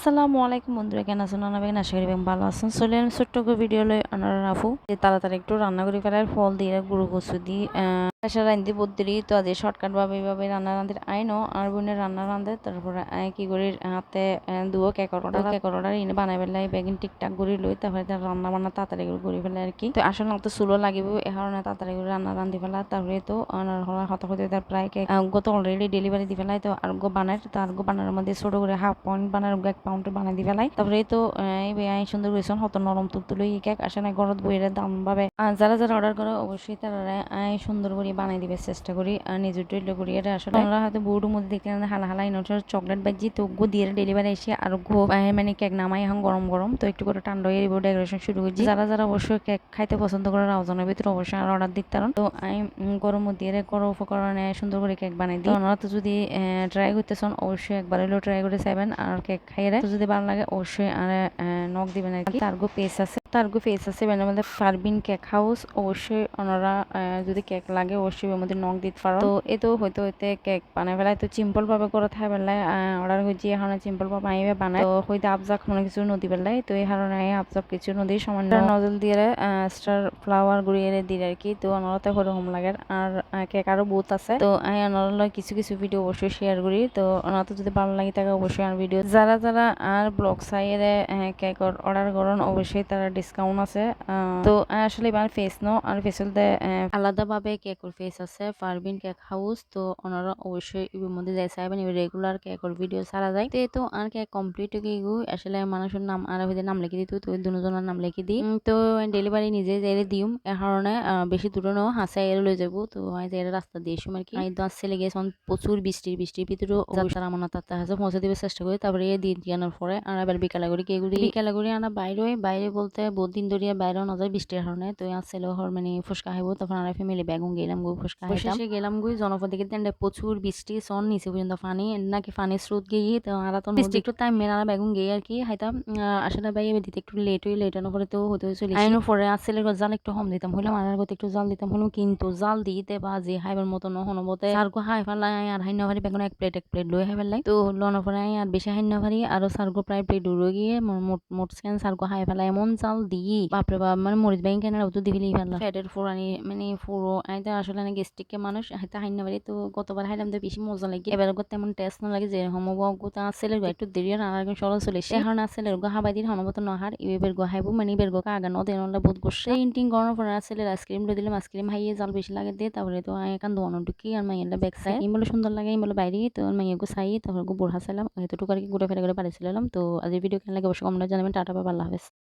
আসসালামু আলাইকুম বন্ধুরা কেন আছেন? আনা বেগেন আশা করি ভালো আছেন। চলে আমি ছোট্ট ভিডিও লই আনার রাফু, যে তাড়াতাড়ি একটু রান্না করে ফেলার ফল দিয়ে, গুঁড়ো কচু দিয়ে পেশা রান্ধি বদ্রি তো আজ শর্টকাট ভাবে এইভাবে রান্না রান্ধে আইনো আর বোনের রান্না রান্ধে তারপরে কি করি হাতে দুয়ো কেকর অর্ডার এনে বানাই ফেলাই বেগিন টিকটাক করে লই তারপরে তার রান্না বান্না তাড়াতাড়ি করে করে ফেলে আর কি তো আসলে তো চুলো লাগিব এ কারণে তাড়াতাড়ি করে রান্না রান্ধি ফেলা তারপরে তো হত হতে তার প্রায় কেক গত অলরেডি ডেলিভারি দি ফেলাই তো আর গো বানাই তো আর গো বানার মধ্যে ছোট করে হাফ পয়েন্ট বানার এক পাউন্ডের বানাই দি ফেলাই। তারপরে তো এই আই সুন্দর করেছেন হত নরম তুলতুলো কেক আসে না ঘরত বইয়ের দাম ভাবে যারা যারা অর্ডার করে অবশ্যই তারা সুন্দর করে বানাই দিবে চেষ্টা করি। আর নিজের তৈরি করি। এটা আসলে আমরা হয়তো বোর্ডের মধ্যে দেখতে হালা হালা ইনোটার চকলেট বাজি তো গো দিয়ে ডেলিভারি এসে আর গো মানে কেক নামাই এখন গরম গরম। তো একটু করে ঠান্ডা হয়ে ডেকোরেশন শুরু করছি। যারা যারা অবশ্যই কেক খাইতে পছন্দ করে রাউজনের ভিতরে অবশ্যই আর অর্ডার দিতে পারেন। তো আমি গরম দিয়ে গরম উপকরণে সুন্দর করে কেক বানাই দিই। ওনারা তো যদি ট্রাই করতে চান অবশ্যই একবার হলেও ট্রাই করে চাইবেন। আর কেক খাইয়ে যদি ভালো লাগে অবশ্যই আর নখ দিবেন আর কি। তার গো পেস আছে। তার গো পেস আছে। মানে আমাদের ফারবিন কেক হাউস অবশ্যই ওনারা যদি কেক লাগে অবশ্যই এর মধ্যে নখ দিতে পারো। তো এ তো হয়তো হইতে কেক বানাই ফেলাই তো সিম্পল ভাবে করে থাই বেলায় অর্ডার হয়েছি এখন সিম্পল ভাবে আইবে বানাই তো হইতে আবজাক কোনো কিছু নদী বেলায়। তো এই কারণে আবজাক কিছু নদী সামান্য নজল দিয়ে স্টার ফ্লাওয়ার গুড়িয়ে দিয়ে আর কি। তো ওনারাতে হরকম লাগে। আর কেক আরও বহুত আছে। তো আমি ওনারা কিছু কিছু ভিডিও অবশ্যই শেয়ার করি। তো ওনারা তো যদি ভালো লাগে থাকে অবশ্যই আর ভিডিও যারা যারা আর ব্লগ সাইডে কেক অর্ডার করেন অবশ্যই তারা ডিসকাউন্ট আছে তো আসলে এবার ফেস নো আর ফেসেলতে আলাদাভাবে কেকের ফেস আছে পারবিন কেক হাউস তো ওনারা অবশ্যই এর মধ্যে যাই চাইবেন এবার রেগুলার কেকের ভিডিও ছাড়া যায়। তো তো আর কেক কমপ্লিট হয়ে গিয়ে আসলে মানুষের নাম আর হইতে নাম লিখে দিত তো দুজনের নাম লিখে দিই। তো ডেলিভারি নিজে যাই দিম এর কারণে বেশি দূরে নো হাসাই এর লয়ে যাব তো আমি যাই রাস্তা দিয়ে আর কি আমি তো আসছে লেগে প্রচুর বৃষ্টির বৃষ্টির ভিতরেও যাত্রা। আমার তাতে হাসে পৌঁছে দিবে চেষ্টা করি তারপরে দিন আনার পরে আর এবার বিকালে করি কে গুড়ি বিকালে করি আনা বাইরে বাইরে বলতে বহুত দিন ধরিয়া বাইরে না যায় বৃষ্টির কারণে তো আসছিল হর মানে ফুসকা খাইব তখন আর ফ্যামিলি বেগুন গেলাম গো ফুসকা খাইতাম গেলাম গই জনপদ দিকে তেন্ডে প্রচুর বৃষ্টি সন নিচে পর্যন্ত পানি নাকি পানি স্রোত গিয়ে তো আর তো বৃষ্টি একটু টাইম মেলা বেগুন গিয়ে আর কি হাইতাম আসলে ভাই দিতে একটু লেট হয়ে লেট পরে তো হতে চলে আইনো পরে আসছিল জাল একটু হম দিতাম হইলাম আর গত একটু জাল দিতাম হলো কিন্তু জাল দিতে বা যে হাইবার মতো নহনো বতে আর গো হাই ফেলাই আর হাইনা ভারি বেগুন এক প্লেট এক প্লেট লই হাই ফেলাই তো লন পরে আর বেশি হাইনা ভারি আর সার্গো প্রায় প্লেট উড়ে গিয়ে মোট মোট স্ক্যান সার্গো হাই ফেলাই এমন জাল দিই বাপরে বাপ মানে মরিচ ব্যাংক কেনার তো দিবিলি ফেললা ফ্যাটের ফুরানি মানে ফুরো আইতে আসলে না গেস্টিককে মানুষ হাইতে হাইনা বাড়ি তো গতবার হাইলাম তো বেশি মজা লাগে। এবার তেমন টেস্ট না লাগে যে হমবাগ তা ছেলের একটু দেরি আর আর সরল চলে সে কারণে ছেলের গো হাবাই দিন হনবত নহার ইবের গো হাইবো মানে ইবের গো আগা নদে নলে বহুত গোসে ইন্টিং গরম পরে ছেলের আইসক্রিম লই দিলাম আইসক্রিম হাইয়ে জাল বেশি লাগে দিয়ে তারপরে তো এখান দোয়ানো ঢুকি আর মাইয়াটা ব্যাগ চাই ইম বলে সুন্দর লাগে ইম বলে বাইরে তো মাইয়া গো চাই তারপর গো বোড়া চাইলাম এতটুকু আর কি ঘুরে ফেলে করে পারিছিলাম তো আজ ভিডিও কেন লাগে অবশ্যই কমেন্টে জানাবেন টাটা বা আল্লাহ হাফেজ।